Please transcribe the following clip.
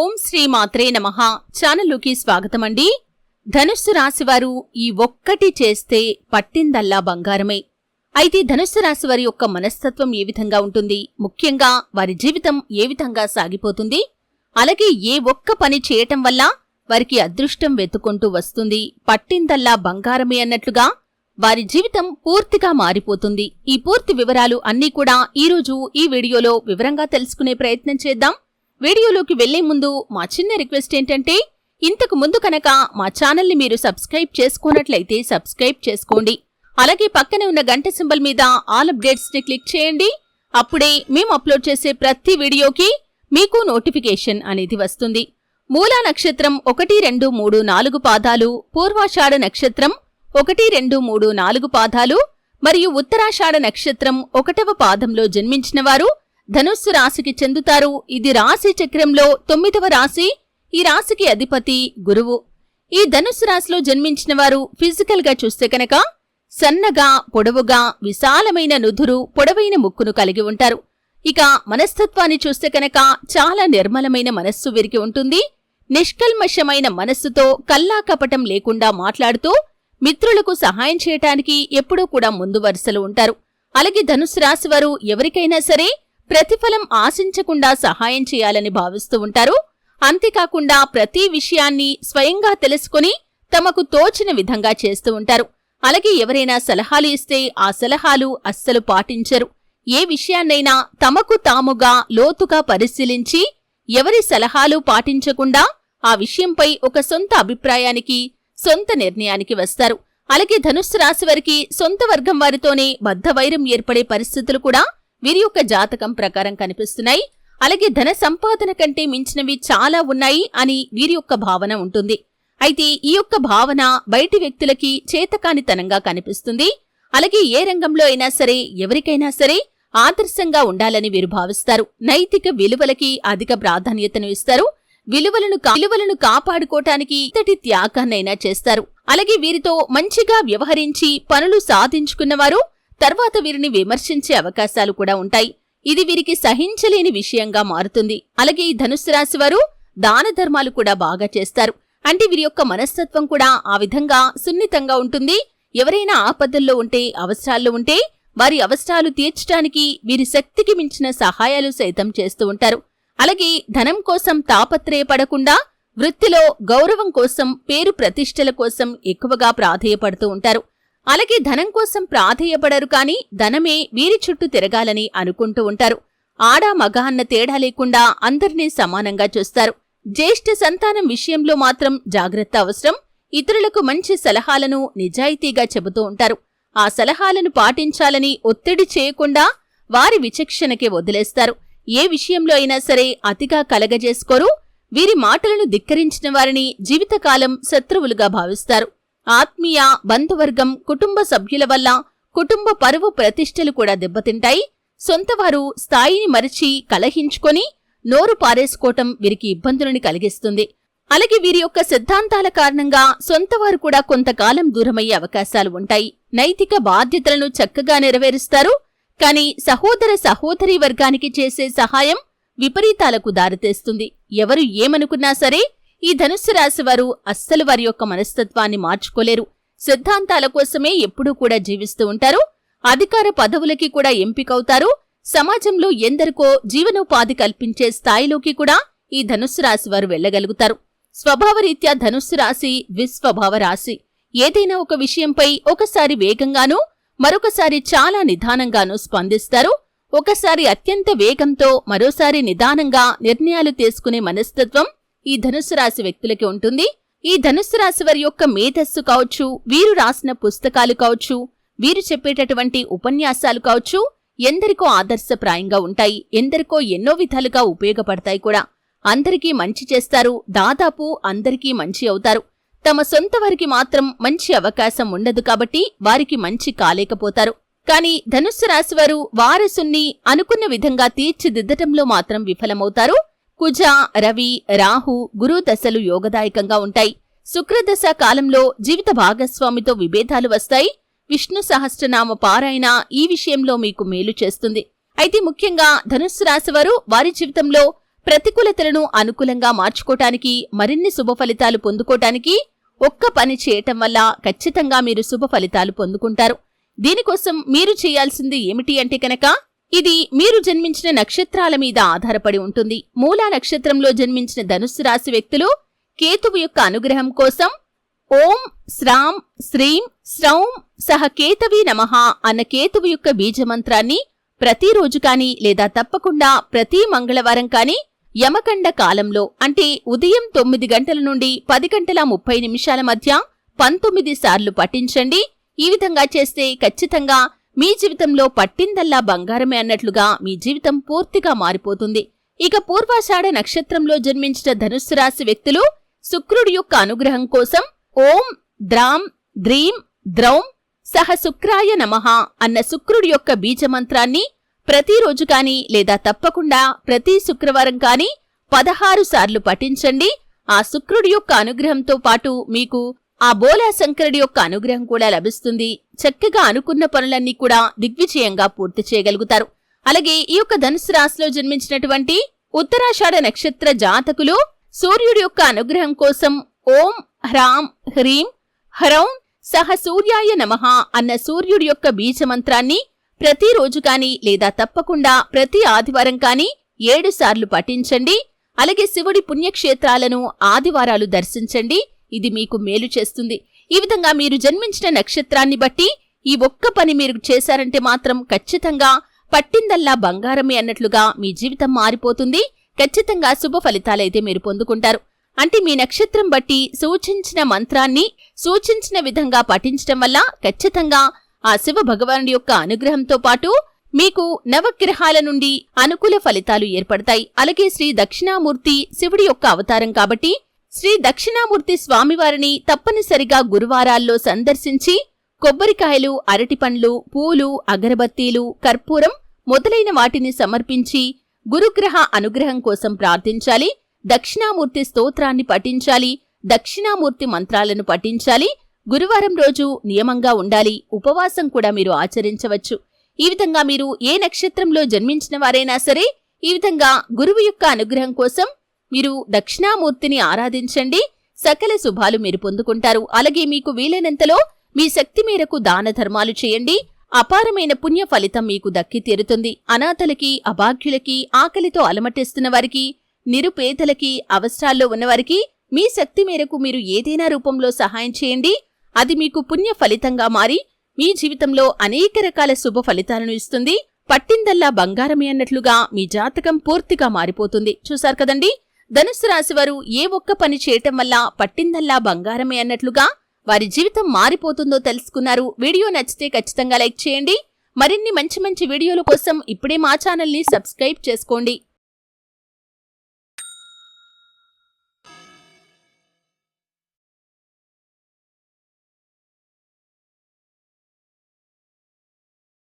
ఓం శ్రీ మాత్రే నమ. ఛానల్లోకి స్వాగతం అండి ధనుస్సు రాశివారు ఈ ఒక్కటి చేస్తే పట్టిందల్లా బంగారమే. అయితే ధనుస్సు రాశి వారి యొక్క మనస్తత్వం ఏ విధంగా ఉంటుంది? ముఖ్యంగా వారి జీవితం ఏ విధంగా సాగిపోతుంది? అలాగే ఏ ఒక్క పని చేయటం వల్ల వారికి అదృష్టం వెతుకుంటూ వస్తుంది. పట్టిందల్లా బంగారమే అన్నట్లుగా వారి జీవితం పూర్తిగా మారిపోతుంది. ఈ పూర్తి వివరాలు అన్నీ కూడా ఈరోజు ఈ వీడియోలో వివరంగా తెలుసుకునే ప్రయత్నం చేద్దాం. వీడియోలోకి వెళ్ళే ముందు మా చిన్న రిక్వెస్ట్ ఏంటంటే ఇంతకు ముందు కనుక మా ఛానల్ని మీరు సబ్స్క్రైబ్ చేసుకున్నట్లయితే సబ్స్క్రైబ్ చేసుకోండి. అలాగే పక్కనే ఉన్న గంట సింబల్ మీద ఆల్ అప్డేట్స్ని క్లిక్ చేయండి. అప్పుడే మేము అప్లోడ్ చేసే ప్రతి వీడియోకి మీకు నోటిఫికేషన్ అనేది వస్తుంది. మూలా నక్షత్రం ఒకటి రెండు మూడు నాలుగు పాదాలు పూర్వాషాఢ నక్షత్రం ఒకటి రెండు మూడు నాలుగు పాదాలు మరియు ఉత్తరాషాఢ నక్షత్రం ఒకటవ పాదంలో జన్మించిన వారు ధనుస్సు రాశికి చెందుతారు. ఇది రాశి చక్రంలో తొమ్మిదవ రాశి ఈ రాశికి అధిపతి గురువు. ఈ ధనుస్సు రాశిలో జన్మించిన వారు ఫిజికల్గా చూస్తే కనుక సన్నగా పొడవుగా విశాలమైన నుదురు పొడవైన ముక్కును కలిగి ఉంటారు. ఇక మనస్తత్వాన్ని చూస్తే కనుక చాలా నిర్మలమైన మనస్సు వీరికి ఉంటుంది. నిష్కల్మషమైన మనస్సుతో కల్లా కపటం లేకుండా మాట్లాడుతూ మిత్రులకు సహాయం చేయటానికి ఎప్పుడూ కూడా ముందు వరుసలో ఉంటారు. అలాగే ధనుసు రాశి వారు ఎవరికైనా సరే ప్రతిఫలం ఆశించకుండా సహాయం చేయాలని భావిస్తూ ఉంటారు. అంతేకాకుండా ప్రతి విషయాన్ని స్వయంగా తెలుసుకుని తమకు తోచిన విధంగా చేస్తూ ఉంటారు. అలాగే ఎవరైనా సలహాలు ఇస్తే ఆ సలహాలు అస్సలు పాటించరు. ఏ విషయాన్నైనా తమకు తాముగా లోతుగా పరిశీలించి ఎవరి సలహాలు పాటించకుండా ఆ విషయంపై ఒక సొంత అభిప్రాయానికి సొంత నిర్ణయానికి వస్తారు. అలాగే ధనుస్సు రాశి వారికి సొంత వర్గం వారితోనే బద్ధవైరం ఏర్పడే పరిస్థితులు కూడా వీరి యొక్క జాతకం ప్రకారం కనిపిస్తున్నాయి. అలాగే ధన సంపాదన కంటే మించినవి చాలా ఉన్నాయి అని వీరి యొక్క భావన ఉంటుంది. అయితే ఈ యొక్క భావన బయటి వ్యక్తులకి చేతకానితనంగా కనిపిస్తుంది. అలాగే ఏ రంగంలో అయినా సరే ఎవరికైనా సరే ఆదర్శంగా ఉండాలని వీరు భావిస్తారు. నైతిక విలువలకి అధిక ప్రాధాన్యతను ఇస్తారు. విలువలను విలువలను కాపాడుకోటానికి ఇంతటి త్యాగాన్నైనా చేస్తారు. అలాగే వీరితో మంచిగా వ్యవహరించి పనులు సాధించుకున్నవారు తర్వాత వీరిని విమర్శించే అవకాశాలు కూడా ఉంటాయి. ఇది వీరికి సహించలేని విషయంగా మారుతుంది. అలాగే ఈ ధనుస్సు రాశి వారు దాన ధర్మాలు కూడా బాగా చేస్తారు. అంటే వీరి యొక్క మనస్తత్వం కూడా ఆ విధంగా సున్నితంగా ఉంటుంది. ఎవరైనా ఆపదల్లో ఉంటే అవసరాల్లో ఉంటే వారి అవసరాలు తీర్చడానికి వీరి శక్తికి మించిన సహాయాలు సైతం చేస్తూ ఉంటారు. అలాగే ధనం కోసం తాపత్రయపడకుండా వృత్తిలో గౌరవం కోసం పేరు ప్రతిష్టల కోసం ఎక్కువగా ప్రాధేయపడుతూ ఉంటారు. అలాగే ధనం కోసం ప్రాధేయపడరు కాని ధనమే వీరి చుట్టూ తిరగాలని అనుకుంటూ ఉంటారు. ఆడా మగ అన్న తేడా లేకుండా అందరినీ సమానంగా చూస్తారు. జ్యేష్ఠ సంతానం విషయంలో మాత్రం జాగ్రత్త అవసరం. ఇతరులకు మంచి సలహాలను నిజాయితీగా చెబుతూ ఉంటారు. ఆ సలహాలను పాటించాలని ఒత్తిడి చేయకుండా వారి విచక్షణకే వదిలేస్తారు. ఏ విషయంలో అయినా సరే అతిగా కలగజేసుకోరు. వీరి మాటలను ధిక్కరించిన వారిని జీవితకాలం శత్రువులుగా భావిస్తారు. ఆత్మీయ బంధువర్గం కుటుంబ సభ్యుల వల్ల కుటుంబ పరువు ప్రతిష్టలు కూడా దెబ్బతింటాయి. సొంతవారు స్థాయిని మరిచి కలహించుకొని నోరు పారేసుకోవటం వీరికి ఇబ్బందులను కలిగిస్తుంది. అలాగే వీరి యొక్క సిద్ధాంతాల కారణంగా సొంతవారు కూడా కొంతకాలం దూరమయ్యే అవకాశాలు ఉంటాయి. నైతిక బాధ్యతలను చక్కగా నెరవేరుస్తారు. కానీ సహోదర సహోదరి వర్గానికి చేసే సహాయం విపరీతాలకు దారితీస్తుంది. ఎవరు ఏమనుకున్నా సరే ఈ ధనుస్సు రాశి వారు అస్సలు వారి యొక్క మనస్తత్వాన్ని మార్చుకోలేరు. సిద్ధాంతాల కోసమే ఎప్పుడూ కూడా జీవిస్తూ ఉంటారు. అధికార పదవులకి కూడా ఎంపికవుతారు. సమాజంలో ఎందరికో జీవనోపాధి కల్పించే స్థాయిలోకి కూడా ఈ ధనుస్సు రాశి వారు వెళ్ళగలుగుతారు స్వభావరీత్యా ధనుస్సు రాశి విస్వభావ రాశి. ఏదైనా ఒక విషయంపై ఒకసారి వేగంగానూ మరొకసారి చాలా నిదానంగానూ స్పందిస్తారు. ఒకసారి అత్యంత వేగంతో మరోసారి నిదానంగా నిర్ణయాలు తీసుకునే మనస్తత్వం ఈ ధనుస్సు రాశి వ్యక్తులకి ఉంటుంది. ఈ ధనుస్సు రాశి వారి యొక్క మేధస్సు కావచ్చు వీరు రాసిన పుస్తకాలు కావచ్చు వీరు చెప్పేటటువంటి ఉపన్యాసాలు కావచ్చు ఎందరికో ఆదర్శప్రాయంగా ఉంటాయి ఎందరికో ఎన్నో విధాలుగా ఉపయోగపడతాయి కూడా. అందరికీ మంచి చేస్తారు దాదాపు అందరికీ మంచి అవుతారు. తమ సొంత వారికి మాత్రం మంచి అవకాశం ఉండదు కాబట్టి వారికి మంచి కాలేకపోతారు. కాని ధనుస్సు రాశివారు వారసుని అనుకున్న విధంగా తీర్చిదిద్దటంలో మాత్రం విఫలమవుతారు. కుజ రవి రాహు గురు దశలు యోగదాయకంగా ఉంటాయి. శుక్రదశ కాలంలో జీవిత భాగస్వామితో విభేదాలు వస్తాయి. విష్ణు సహస్రనామ పారాయణ ఈ విషయంలో మీకు మేలు చేస్తుంది. అయితే ముఖ్యంగా ధనుస్సు రాశివారు వారి జీవితంలో ప్రతికూలతలను అనుకూలంగా మార్చుకోటానికి మరిన్ని శుభ ఫలితాలు పొందుకోటానికి ఒక్క పని చేయటం వల్ల ఖచ్చితంగా మీరు శుభ ఫలితాలు పొందుకుంటారు. దీనికోసం మీరు చేయాల్సింది ఏమిటి అంటే కనుక ఇది మీరు జన్మించిన నక్షత్రాల మీద ఆధారపడి ఉంటుంది. మూలా నక్షత్రంలో జన్మించిన ధనుస్సు రాశి వ్యక్తులు కేతువు యొక్క అనుగ్రహం కోసం ఓం శ్రాం శ్రీం శ్రౌం సహ కేతవి నమః అన్న కేతువు యొక్క బీజమంత్రాన్ని ప్రతిరోజు కానీ లేదా తప్పకుండా ప్రతి మంగళవారం కానీ యమకండ కాలంలో అంటే ఉదయం తొమ్మిది గంటల నుండి పది గంటల ముప్పై నిమిషాల మధ్య పంతొమ్మిది సార్లు పఠించండి. ఈ విధంగా చేస్తే ఖచ్చితంగా మీ జీవితంలో పట్టిందల్లా బంగారమే అన్నట్లుగా మీ జీవితం పూర్తిగా మారిపోతుంది. ఇక పూర్వాషాఢ నక్షత్రంలో జన్మించిన ధనుస్సు రాశి వ్యక్తులు శుక్రుడి యొక్క అనుగ్రహం కోసం ఓం ద్రాం ద్రీం ద్రౌం సహ శుక్రాయ నమః అన్న శుక్రుడి యొక్క బీజమంత్రాన్ని ప్రతిరోజు కాని లేదా తప్పకుండా ప్రతి శుక్రవారం కాని పదహారు సార్లు పఠించండి. ఆ శుక్రుడి యొక్క అనుగ్రహంతో పాటు మీకు ఆ బోలా శంకరుడి యొక్క అనుగ్రహం కూడా లభిస్తుంది. చక్కగా అనుకున్న పనులన్నీ కూడా దిగ్విజయంగా పూర్తి చేయగలుగుతారు. అలాగే ఈ యొక్క ధనుసు రాశిలో జన్మించినటువంటి ఉత్తరాషాఢ నక్షత్ర జాతకులు సూర్యుడి యొక్క అనుగ్రహం కోసం ఓం హ్రాం హ్రీం హ్రౌం సహ సూర్యాయ నమః అన్న సూర్యుడి యొక్క బీజమంత్రాన్ని ప్రతిరోజు కానీ లేదా తప్పకుండా ప్రతి ఆదివారం కానీ ఏడు సార్లు పఠించండి. అలాగే శివుడి పుణ్యక్షేత్రాలను ఆదివారాలు దర్శించండి. ఇది మీకు మేలు చేస్తుంది. ఈ విధంగా మీరు జన్మించిన నక్షత్రాన్ని బట్టి ఈ ఒక్క పని మీరు చేశారంటే మాత్రం ఖచ్చితంగా పట్టిందల్లా బంగారమే అన్నట్లుగా మీ జీవితం మారిపోతుంది. ఖచ్చితంగా శుభ ఫలితాలైతే మీరు పొందుకుంటారు. అంటే మీ నక్షత్రం బట్టి సూచించిన మంత్రాన్ని సూచించిన విధంగా పఠించటం వల్ల ఖచ్చితంగా ఆ శివ భగవానుడి యొక్క అనుగ్రహంతో పాటు మీకు నవగ్రహాల నుండి అనుకూల ఫలితాలు ఏర్పడతాయి. అలాగే శ్రీ దక్షిణామూర్తి శివుడి యొక్క అవతారం కాబట్టి శ్రీ దక్షిణామూర్తి స్వామివారిని తప్పనిసరిగా గురువారాల్లో సందర్శించి కొబ్బరికాయలు అరటిపండ్లు పూలు అగరబత్తీలు కర్పూరం మొదలైన వాటిని సమర్పించి గురుగ్రహ అనుగ్రహం కోసం ప్రార్థించాలి దక్షిణామూర్తి స్తోత్రాన్ని పఠించాలి దక్షిణామూర్తి మంత్రాలను పఠించాలి గురువారం రోజు నియమంగా ఉండాలి ఉపవాసం కూడా మీరు ఆచరించవచ్చు. ఈ విధంగా మీరు ఏ నక్షత్రంలో జన్మించిన వారైనా సరే ఈ విధంగా గురువు యొక్క అనుగ్రహం కోసం మీరు దక్షిణామూర్తిని ఆరాధించండి. సకల శుభాలు మీరు పొందుకుంటారు. అలాగే మీకు వీలైనంతలో మీ శక్తి మేరకు దాన ధర్మాలు చేయండి. అపారమైన పుణ్య ఫలితం మీకు దక్కి తీరుతుంది. అనాథలకి అభాగ్యులకి ఆకలితో అలమటిస్తున్న వారికి నిరుపేదలకి అవసరాల్లో ఉన్నవారికి మీ శక్తి మేరకు మీరు ఏదైనా రూపంలో సహాయం చేయండి. అది మీకు పుణ్య ఫలితంగా మారి మీ జీవితంలో అనేక రకాల శుభ ఫలితాలను ఇస్తుంది. పట్టిందల్లా బంగారమే అన్నట్లుగా మీ జాతకం పూర్తిగా మారిపోతుంది. చూశారు కదండీ? ధనుసు రాశివారు ఏ ఒక్క పని చేయటం వల్ల పట్టిందల్లా బంగారమే అన్నట్లుగా వారి జీవితం మారిపోతుందో తెలుసుకున్నారు. వీడియో నచ్చితే ఖచ్చితంగా లైక్ చేయండి. మరిన్ని మంచి మంచి వీడియోల కోసం ఇప్పుడే మా ఛానల్ని సబ్స్క్రైబ్ చేసుకోండి.